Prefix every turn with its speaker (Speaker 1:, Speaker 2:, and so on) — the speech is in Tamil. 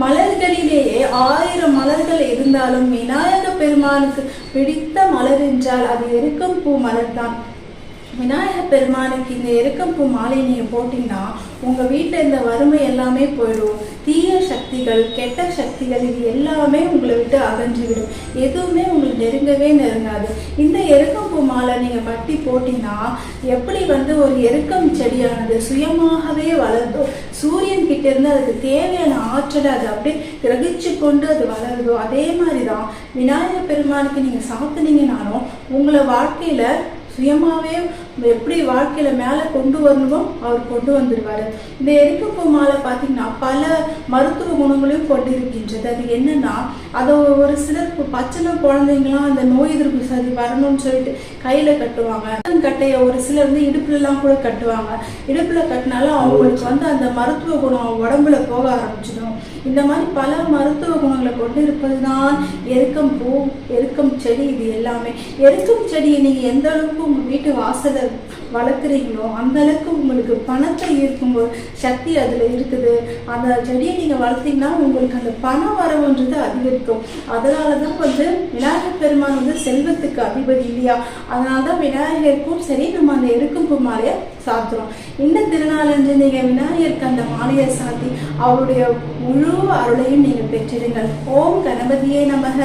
Speaker 1: மலர்களிலேயே ஆயிரம் மலர்கள் இருந்தாலும் விநாயக பெருமானுக்கு பிடித்த மலர் என்றால் அது எருக்கம் பூ மலர் தான் விநாயக பெருமானுக்கு இந்த எருக்கம்பூ மாலை நீங்க போட்டீங்கன்னா உங்க வீட்டுல இந்த வறுமை எல்லாமே போயிடும். தீய சக்திகள் கெட்ட சக்திகள் இது எல்லாமே உங்களை விட்டு அகன்றுவிடும். எதுவுமே உங்களுக்கு நெருங்கவே நெருங்காது. இந்த எருக்கம்பூ மாலை நீங்கள் பட்டி போட்டீங்கன்னா எப்படி வந்து ஒரு எருக்கம் செடியானது சுயமாகவே வளருதோ சூரியன் கிட்ட இருந்து அதுக்கு தேவையான ஆற்றலை அது அப்படியே கிரகிச்சு கொண்டு அது வளருதோ அதே மாதிரி தான் விநாயகர் பெருமானுக்கு நீங்கள் சாப்பிட்டீங்கனாலும் உங்களை வாழ்க்கையில சுயமாகவே எப்படி வாழ்க்கையில மேலே கொண்டு வரணுமோ அவர் கொண்டு வந்துடுவாரு இந்த எரிக்கப்பூ மாலை பார்த்தீங்கன்னா பல மருத்துவ குணங்களையும் கொண்டு இருக்கின்றது அது என்னன்னா அதை ஒரு சிலர் பச்சனை குழந்தைங்களாம் அந்த நோய் எதிர்ப்பு சதி வரணும்னு சொல்லிட்டு கையில கட்டுவாங்க. கட்டைய ஒரு சிலர் வந்து இடுப்புல எல்லாம் கூட கட்டுவாங்க. இடுப்புல கட்டினாலும் அவங்களுக்கு வந்து அந்த மருத்துவ குணம் உடம்புல போக ஆரம்பிச்சிடும். இந்த மாதிரி பல மருத்துவ குணங்களை கொண்டு இருப்பதுதான் எருக்கம் பூ எருக்கம் செடி இது எல்லாமே. எருக்கம் செடியை நீங்க எந்த அளவுக்கு உங்க வீட்டு வாசலை வளர்க்குறீங்களோ அந்தளவுக்கு உங்களுக்கு பணத்தை ஈர்க்கும் சக்தி அதில் இருக்குது. அந்த செடியை நீங்கள் வளர்த்தீங்கன்னா உங்களுக்கு அந்த பண வரவுன்றது அதிகரிக்கும். அதனால தான் வந்து விநாயகர் பெருமான் வந்து செல்வத்துக்கு அதிபதி இல்லையா? அதனால தான் விநாயகருக்கும் சரி நம்ம அந்த இருக்கும் மாலையை சாத்துறோம் இந்த திருநாளன்று நீங்கள் விநாயகருக்கு அந்த மாலையை சாத்தி அவருடைய முழு அருளையும் நீங்கள் பெற்றிடுங்கள் ஓம் கணபதியே நமக.